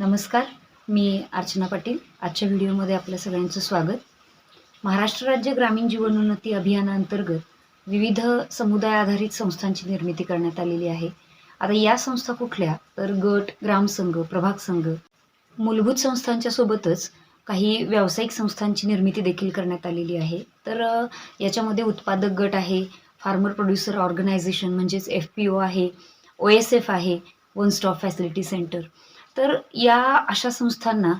नमस्कार मी अर्चना पाटील. आजच्या व्हिडिओमध्ये आपल्या सगळ्यांचं स्वागत. महाराष्ट्र राज्य ग्रामीण जीवनोन्नती अभियानाअंतर्गत विविध समुदाय आधारित संस्थांची निर्मिती करण्यात आलेली आहे. आता या संस्था कुठल्या? तर गट ग्रामसंघ प्रभाग संघ मूलभूत संस्थांच्या सोबतच काही व्यावसायिक संस्थांची निर्मिती देखील करण्यात आलेली आहे. तर याच्यामध्ये उत्पादक गट आहे फार्मर प्रोड्युसर ऑर्गनायझेशन म्हणजेच एफ पी ओ आहे ओ एस एफ आहे वन स्टॉप फॅसिलिटी सेंटर. तर या अशा संस्थांना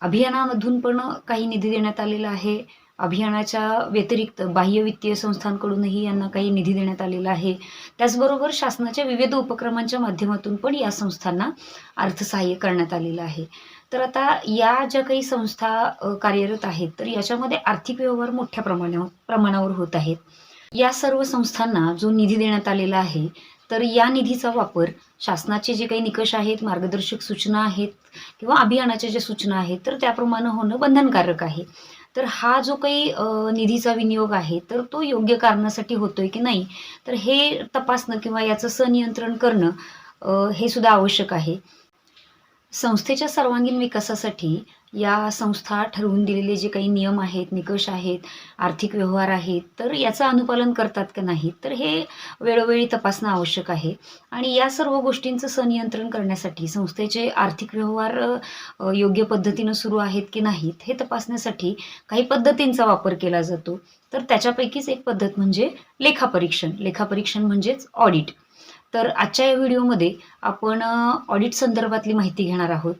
अभियानामधून पण काही निधी देण्यात आलेला आहे. अभियानाच्या व्यतिरिक्त बाह्य वित्तीय संस्थांकडूनही यांना काही निधी देण्यात आलेला आहे. त्याचबरोबर शासनाच्या विविध उपक्रमांच्या माध्यमातून पण या संस्थांना अर्थसहाय्य करण्यात आलेलं आहे. तर आता या ज्या काही संस्था कार्यरत आहेत तर याच्यामध्ये आर्थिक व्यवहार मोठ्या प्रमाणावर प्रमाणावर होत आहेत. या सर्व संस्थांना जो निधी देण्यात आलेला आहे तर या निधीचा वापर शासनाचे जे काही निकष आहेत मार्गदर्शक सूचना आहेत किंवा अभियानाच्या ज्या सूचना आहेत तर त्याप्रमाणे होणं बंधनकारक आहे. तर हा जो काही निधीचा विनियोग आहे तर तो योग्य कारणासाठी होतोय की नाही तर हे तपासणं किंवा याचं सनियंत्रण करणं हे सुद्धा आवश्यक आहे. संस्थेच्या सर्वांगीण विकासासाठी या संस्था ठरवून दिलेले जे काही नियम आहेत निकष आहेत आर्थिक व्यवहार आहेत तर याचं अनुपालन करतात का नाही तर हे वेळोवेळी तपासणं आवश्यक आहे. आणि या सर्व गोष्टींचं सनियंत्रण करण्यासाठी संस्थेचे आर्थिक व्यवहार योग्य पद्धतीनं सुरू आहेत की नाहीत हे तपासण्यासाठी काही पद्धतींचा वापर केला जातो. तर त्याच्यापैकीच एक पद्धत म्हणजे लेखापरीक्षण. लेखापरीक्षण म्हणजेच ऑडिट. तर आजच्या या व्हिडिओमध्ये आपण ऑडिट संदर्भातली माहिती घेणार आहोत.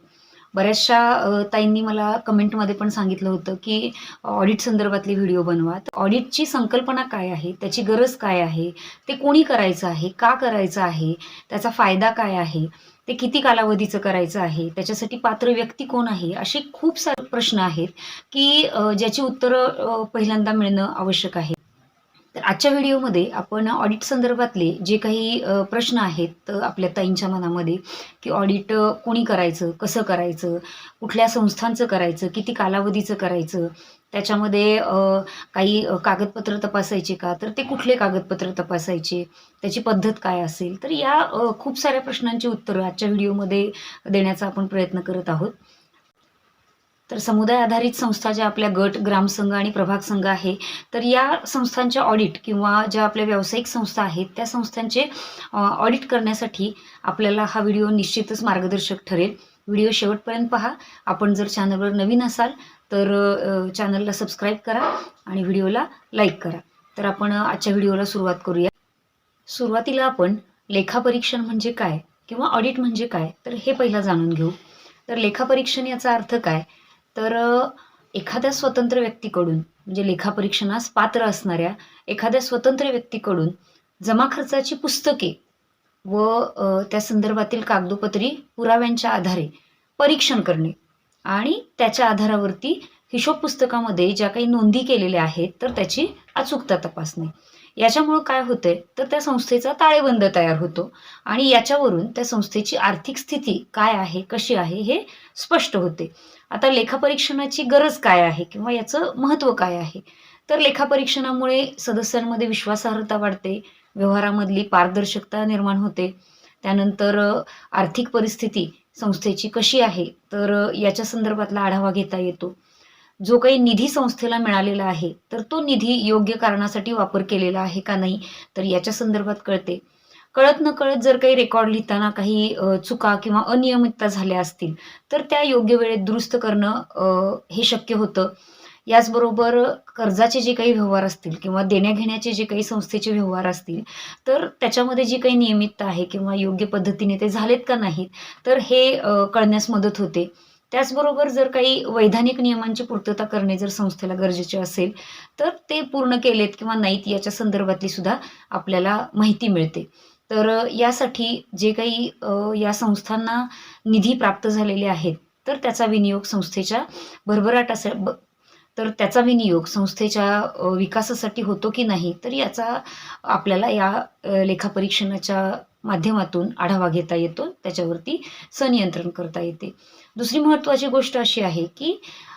बऱ्याचशा ताईंनी मला कमेंटमध्ये पण सांगितलं होतं की ऑडिट संदर्भातले व्हिडिओ बनवा. तर ऑडिटची संकल्पना काय आहे? त्याची गरज काय आहे? ते कोणी करायचं आहे? का करायचं आहे? त्याचा फायदा काय आहे? ते किती कालावधीचं करायचं आहे? त्याच्यासाठी पात्र व्यक्ती कोण आहे? असे खूप सारे प्रश्न आहेत की ज्याची उत्तरं पहिल्यांदा मिळणं आवश्यक आहे. तर आजच्या व्हिडिओमध्ये आपण ऑडिट संदर्भातले जे काही प्रश्न आहेत आपल्या ताईंच्या मनामध्ये की ऑडिट कोणी करायचं कसं करायचं कुठल्या संस्थांचं करायचं किती कालावधीचं करायचं त्याच्यामध्ये काही कागदपत्र तपासायचे का तर ते कुठले कागदपत्र तपासायचे त्याची पद्धत काय असेल तर या खूप साऱ्या प्रश्नांची उत्तरं आजच्या व्हिडिओमध्ये देण्याचा आपण प्रयत्न करत आहोत. तर समुदाय आधारित संस्था ज्या आपल्या गट ग्रामसंघ आणि प्रभाग संघ आहे तर या संस्थांच्या ऑडिट किंवा ज्या आपल्या व्यावसायिक संस्था आहेत त्या संस्थांचे ऑडिट करण्यासाठी आपल्याला हा व्हिडिओ निश्चितच मार्गदर्शक ठरेल. व्हिडिओ शेवटपर्यंत पहा. आपण जर चॅनलवर नवीन असाल तर चॅनलला सबस्क्राईब करा आणि व्हिडिओला लाईक करा. तर आपण आजच्या व्हिडिओला सुरुवात करूया. सुरुवातीला आपण लेखापरीक्षण म्हणजे काय किंवा ऑडिट म्हणजे काय तर हे पहिला जाणून घेऊ. तर लेखापरीक्षण याचा अर्थ काय? तर एखाद्या स्वतंत्र व्यक्तीकडून म्हणजे लेखापरीक्षणास पात्र असणाऱ्या एखाद्या स्वतंत्र व्यक्तीकडून जमा खर्चाची पुस्तके व त्या संदर्भातील कागदोपत्री पुराव्यांच्या आधारे परीक्षण करणे आणि त्याच्या आधारावरती हिशोब पुस्तकामध्ये ज्या काही नोंदी केलेल्या आहेत तर त्याची अचूकता तपासणे. याच्यामुळं काय होतंय? तर त्या संस्थेचा ताळेबंद तयार होतो. आणि याच्यावरून त्या संस्थेची आर्थिक स्थिती काय आहे? कशी आहे? हे स्पष्ट होते. आता लेखापरीक्षणाची गरज काय आहे? किंवा याचं महत्त्व काय आहे? तर लेखापरीक्षणामुळे सदस्यांमध्ये विश्वासार्हता वाढते. व्यवहारामधली पारदर्शकता निर्माण होते. त्यानंतर आर्थिक परिस्थिती संस्थेची कशी आहे? तर याच्या संदर्भातला आढावा घेता येतो. जो काही निधी संस्थेला मिळालेला आहे तर तो निधी योग्य कारणासाठी वापर केलेला आहे का नाही तर याच्या संदर्भात कळते. कळत न कळत जर काही रेकॉर्ड लिहिताना काही चुका किंवा अनियमितता झाल्या असतील तर त्या योग्य वेळेत दुरुस्त करणं हे शक्य होतं. याचबरोबर कर्जाचे जे काही व्यवहार असतील किंवा देण्याघेण्याचे जे काही संस्थेचे व्यवहार असतील तर त्याच्यामध्ये जी काही नियमितता आहे किंवा योग्य पद्धतीने ते झालेत का नाहीत तर हे कळण्यास मदत होते. त्याचबरोबर जर काही वैधानिक नियमांची पूर्तता करणे जर संस्थेला गरजेचे असेल तर ते पूर्ण केलेत किंवा नाहीत याच्या संदर्भातली सुद्धा आपल्याला माहिती मिळते. तर यासाठी जे काही या संस्थांना निधी प्राप्त झालेले आहेत तर त्याचा विनियोग संस्थेच्या भरभराट असे ब तर त्याचा विनियोग संस्थेच्या विकासासाठी होतो की नाही तर याचा आपल्याला या लेखापरीक्षणाच्या माध्यमातून आढावा घेता येतो. त्याच्यावरती सनियंत्रण करता येते. दुसरी महत्त्वाची गोष्ट अशी आहे की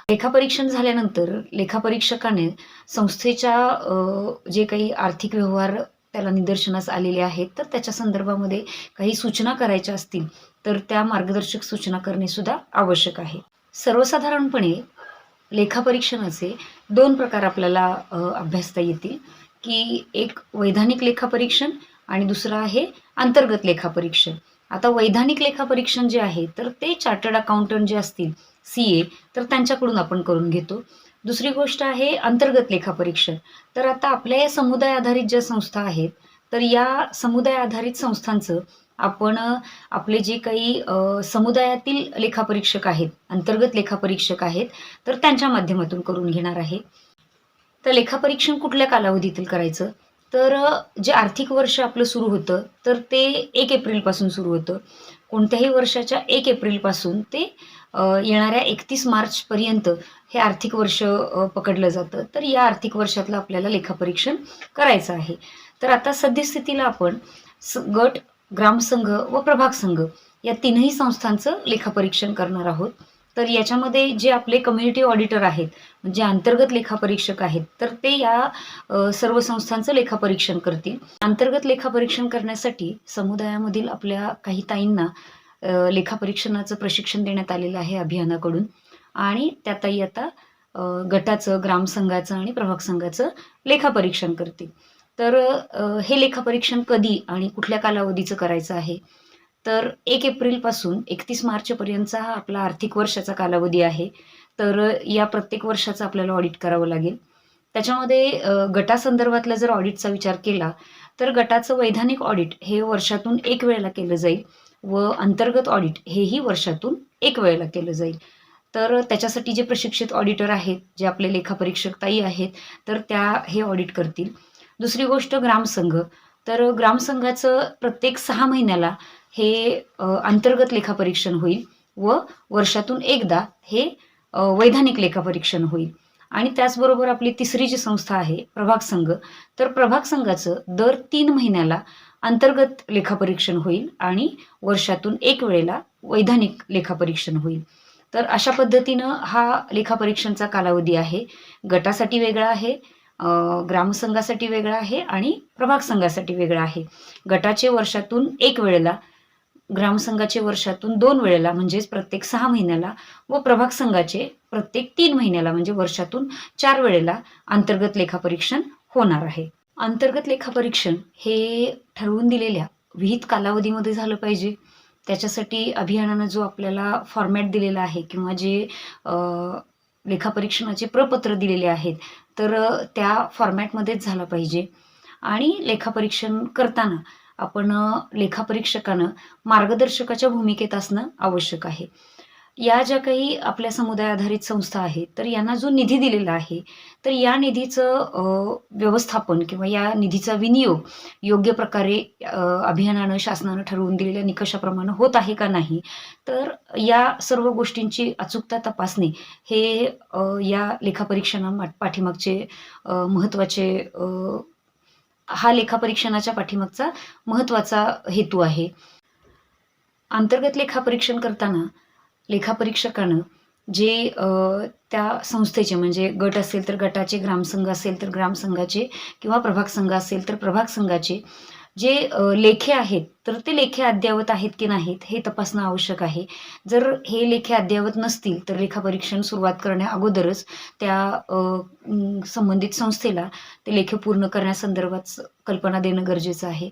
लेखापरीक्षण झाल्यानंतर लेखापरीक्षकाने संस्थेच्या जे काही आर्थिक व्यवहार त्याला निदर्शनास आलेले आहेत तर त्याच्या संदर्भामध्ये काही सूचना करायच्या असतील तर त्या मार्गदर्शक सूचना करणे सुद्धा आवश्यक आहे. सर्वसाधारणपणे लेखापरीक्षणाचे दोन प्रकार आपल्याला अभ्यासता येतील की एक वैधानिक लेखापरीक्षण आणि दुसरं आहे अंतर्गत लेखापरीक्षण. आता वैधानिक लेखापरीक्षण जे आहे तर ते चार्टर्ड अकाउंटंट जे असतील सी ए तर त्यांच्याकडून आपण करून घेतो. दुसरी गोष्ट आहे अंतर्गत लेखापरीक्षण तर आता आपल्या या समुदाय आधारित ज्या संस्था आहेत तर या समुदाय आधारित संस्थांचं आपण आपले जे काही समुदायातील लेखापरीक्षक आहेत अंतर्गत लेखापरीक्षक आहेत तर त्यांच्या माध्यमातून करून घेणार आहे. तर लेखापरीक्षण कुठल्या कालावधीतील करायचं? तर जे आर्थिक वर्ष आपलं सुरू होतं तर ते एक एप्रिलपासून सुरू होतं. कोणत्याही वर्षाच्या एक एप्रिलपासून ते येणाऱ्या एकतीस मार्चपर्यंत हे आर्थिक वर्ष पकडलं जातं. तर या आर्थिक वर्षातलं आपल्याला लेखापरीक्षण करायचं आहे. तर आता सद्यस्थितीला आपण स गट ग्रामसंघ व प्रभाग संघ या तीनही संस्थांचं लेखापरीक्षण करणार आहोत. तर याच्यामध्ये जे आपले कम्युनिटी ऑडिटर आहेत जे अंतर्गत लेखापरीक्षक आहेत तर ते या सर्व संस्थांचं लेखापरीक्षण करतील. अंतर्गत लेखापरीक्षण करण्यासाठी समुदायामधील आपल्या काही ताईंना लेखापरीक्षणाचं प्रशिक्षण देण्यात आलेलं आहे अभियानाकडून. आणि त्या ताई आता गटाचं ग्रामसंघाचं आणि प्रभाग संघाचं लेखापरीक्षण करतील. तर हे लेखापरीक्षण कधी आणि कुठल्या कालावधीचं करायचं आहे? तर एक एप्रिलपासून एकतीस मार्चपर्यंतचा हा आपला आर्थिक वर्षाचा कालावधी आहे. तर या प्रत्येक वर्षाचं आपल्याला ऑडिट करावं लागेल. त्याच्यामध्ये गटासंदर्भातला जर ऑडिटचा विचार केला तर गटाचं वैधानिक ऑडिट हे वर्षातून एक वेळेला केलं जाईल व अंतर्गत ऑडिट हेही वर्षातून एक वेळेला केलं जाईल. तर त्याच्यासाठी जे प्रशिक्षित ऑडिटर आहेत जे आपले लेखापरीक्षक ताई आहेत तर त्या हे ऑडिट करतील. दुसरी गोष्ट ग्रामसंघ तर ग्रामसंघाचं प्रत्येक सहा महिन्याला हे अंतर्गत लेखापरीक्षण होईल व वर्षातून एकदा हे वैधानिक लेखापरीक्षण होईल. आणि त्याचबरोबर आपली तिसरी जी संस्था आहे प्रभाग संघ तर प्रभाग संघाचं दर तीन महिन्याला अंतर्गत लेखापरीक्षण होईल आणि वर्षातून एक वेळेला वैधानिक लेखापरीक्षण होईल. तर अशा पद्धतीनं हा लेखापरीक्षणचा कालावधी आहे. गटासाठी वेगळा आहे ग्रामसंघासाठी वेगळा आहे आणि प्रभाग संघासाठी वेगळा आहे. गटाचे वर्षातून एक वेळेला ग्रामसंघाचे वर्षातून दोन वेळेला म्हणजेच प्रत्येक सहा महिन्याला व प्रभाग संघाचे प्रत्येक तीन महिन्याला म्हणजे वर्षातून चार वेळेला अंतर्गत लेखापरीक्षण होणार आहे. अंतर्गत लेखापरीक्षण हे ठरवून दिलेल्या विहित कालावधीमध्ये झालं पाहिजे. त्याच्यासाठी अभियानानं जो आपल्याला फॉर्मॅट दिलेला आहे किंवा जे लेखापरीक्षणाचे प्रपत्र दिलेले आहेत तर त्या फॉर्मॅटमध्येच झालं पाहिजे. आणि लेखापरीक्षण करताना आपण लेखापरीक्षकानं मार्गदर्शकाच्या भूमिकेत असणं आवश्यक आहे. या ज्या काही आपल्या समुदाय आधारित संस्था आहेत तर यांना जो निधी दिलेला आहे तर या निधीचं व्यवस्थापन किंवा या निधीचा विनियोग योग्य प्रकारे अभियानानं शासनानं ठरवून दिलेल्या निकषाप्रमाणे होत आहे का नाही तर या सर्व गोष्टींची अचूकता तपासणे हे या लेखापरीक्षणा पाठीमागचे अ, महत्त्वाचे हा लेखापरीक्षणाच्या पाठीमागचा महत्त्वाचा हेतू आहे. अंतर्गत लेखापरीक्षण करताना लेखापरीक्षकानं जे त्या संस्थेचे म्हणजे गट असेल तर गटाचे ग्रामसंघ असेल तर ग्रामसंघाचे किंवा प्रभाग संघ असेल तर प्रभाग संघाचे जे लेखे आहेत तर ते लेखे अद्ययावत आहेत की नाहीत हे तपासणं आवश्यक आहे. जर हे लेखे अद्ययावत नसतील तर लेखापरीक्षण सुरुवात करण्या अगोदरच त्या संबंधित संस्थेला ते लेखे पूर्ण करण्यासंदर्भात कल्पना देणं गरजेचं आहे.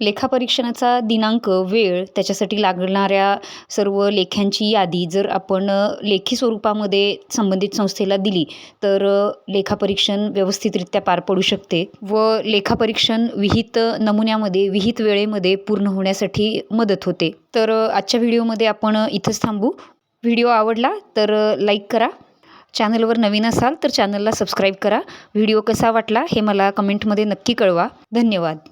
लेखापरीक्षणाचा दिनांक वेळ त्याच्यासाठी लागणाऱ्या सर्व लेख्यांची यादी जर आपण लेखी स्वरूपामध्ये संबंधित संस्थेला दिली तर लेखापरीक्षण व्यवस्थितरित्या पार पडू शकते व लेखापरीक्षण विहित नमुन्यामध्ये विहित वेळेमध्ये पूर्ण होण्यासाठी मदत होते. तर आजच्या व्हिडिओमध्ये आपण इथंच थांबू. व्हिडिओ आवडला तर लाईक करा. चॅनलवर नवीन असाल तर चॅनलला सबस्क्राईब करा. व्हिडिओ कसा वाटला हे मला कमेंटमध्ये नक्की कळवा. धन्यवाद.